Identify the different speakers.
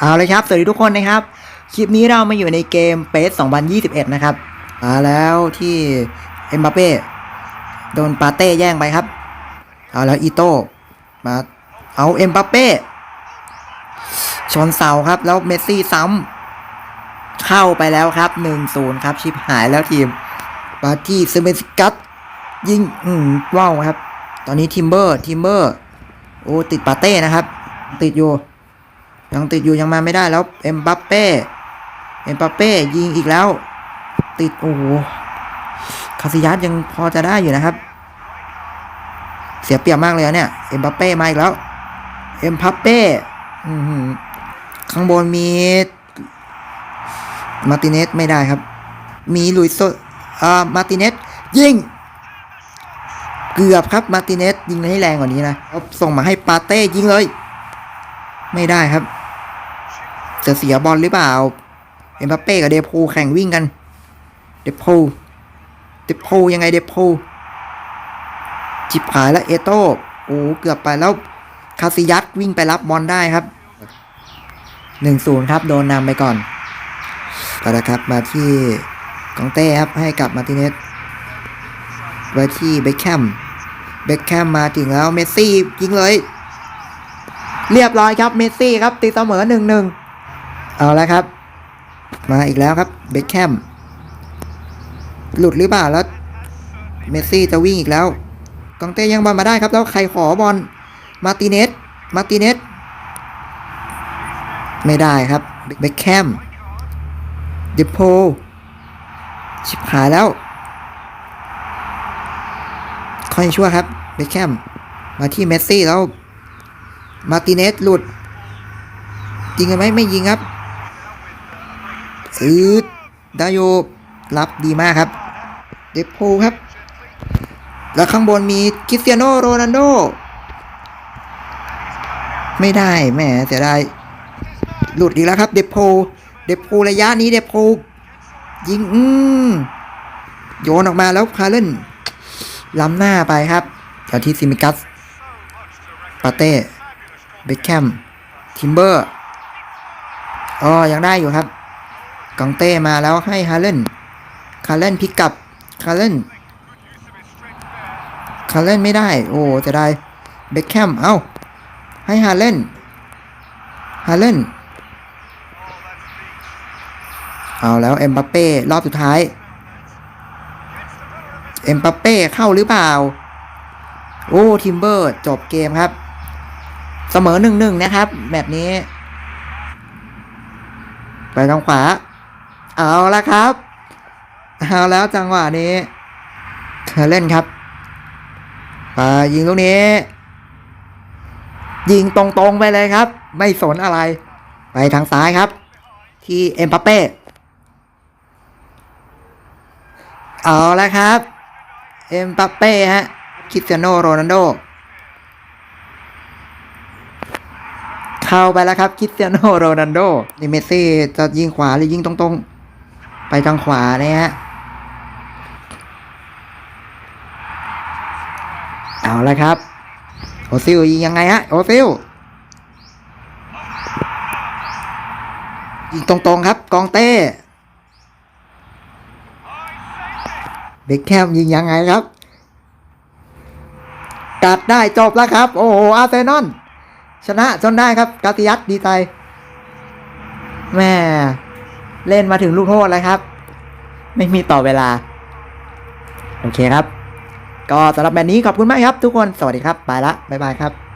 Speaker 1: เอาเลยครับ สวัสดีทุกคนนะครับ คลิปนี้เรามาอยู่ในเกมเปส2021 นะครับมาแล้วที่เอ็มบัปเป้โดนปาเต้แย่งไปครับ เอาแล้วอีโต้มาเอาเอ็มบัปเป้ชนเสาครับ แล้วเมสซี่ซ้ำเข้าไปแล้วครับ1-0ครับ ชิปหายแล้วทีมมาที่เซเมนสกัตยิงอืมว้าวครับ ตอนนี้ทิมเบอร์ทิมเบอร์โอ้ติดปาเต้นะครับ ติดอยู่ ยังติดอยู่ยังมาไม่ได้แล้วเอ็มบัปเป้เอ็มบัปเป้ยิงอีกแล้ว ติดโอ้โหคาซิยัสยังพอจะได้อยู่นะครับ เสียเปรียบมากเลยเนี่ยเอ็มบัปเป้มาอีกแล้วเอ็มบัปเป้ข้างบนมี มาติเนสไม่ได้ครับ มีลุยโซอ่ามาติเนสยิงเกือบครับมาติเนสยิงให้แรงกว่านี้นะส่งมาให้ปาเต้ยิงเลย ไม่ได้ครับ จะเสียบอลหรือเปล่า เอ็มบัปเป้กับเดพูแข่งวิ่งกัน เดพูเดพูยังไงเดพูจิบหายแล้วเอโต้โอ้เกือบไปแล้วคาซิยัสวิ่งไปรับบอลได้ครับหนึ่งศูนย์ครับ โดนนำไปก่อนก็นะครับมาที่กองเต้ครับให้กับมาติเนสไว้ที่เบคแคมเบคแคมมาถึงแล้วเมสซี่ยิงเลย เรียบร้อยครับเมสซี่ครับตีเสมอหนึ่งหนึ่ง เอาแล้วครับ มาอีกแล้วครับเบคแคมหลุดหรือเปล่าแล้วเมสซี่จะวิ่งอีกแล้วกองเต้ยังบอลมาได้ครับ แล้วใครขอบอลมาติเนสมาติเนสไม่ได้ครับเบคแคมเดโพชิบหายแล้ว ค่อยชั่วครับเบคแคมมาที่เมสซี่แล้ว มาติเนสหลุดยิงกันไหมไม่ยิงครับ อืดดโยรับดีมากครับ เดฟโพครับ แล้วข้างบนมีคริสเตียโนโรนัลโด ไม่ได้แหมเสียดายหลุดอีกแล้วครับ เดฟโพเดฟโพระยะนี้เดฟโพยิงอืมโยนออกมาแล้วคาร์เลนล้ำหน้าไปครับจากที่ซิมิกัสปาเต้เบคแคมทิมเบอร์อ๋อยังได้อยู่ครับ กองเต้มาแล้วให้ฮาเลนคาร์เลนพลิกกลับคาร์เลนคาร์เลนไม่ได้ โอ้จะได้เบคแคมเอ้า ให้ฮาเลนฮาเลนเอาแล้วเอ็มบัปเป้รอบสุดท้ายเอ็มบัปเป้เข้าหรือเปล่า โอ้ทิมเบอร์จบเกมครับ เสมอหนึ่งหนึ่งนะครับ แบบนี้ ไปทางขวา เอาละครับเอาแล้วจังหวะนี้เธอเล่นครับยิงลูกนี้ ยิงตรงๆไปเลยครับ ไม่สนอะไร ไปทางซ้ายครับ ที่เอ็มปัปเป้เอาละครับ เอ็มปัปเป้ฮะคริสเตียโนโรนัลโดเข้าไปแล้วครับคริสเตียโนโรนัลโดนี่เมสซี่จะยิงขวาหรือยิงตรงๆ ไปทางขวาเนี่ยฮะ เอาละครับ โอซิลยิงยังไงฮะ โอซิลยิงตรงๆครับ กองเต้เบคแคมยิงยังไงครับ กัดได้จบแล้วครับ โอ้โห อาร์เซนอลชนะจนได้ครับ กาติยัสดีใจแม่ เล่นมาถึงลูกโทษแล้วครับ ไม่มีต่อเวลา โอเคครับ ก็สำหรับแบบนี้ขอบคุณมากครับ ทุกคนสวัสดีครับไปละบ๊ายบายครับ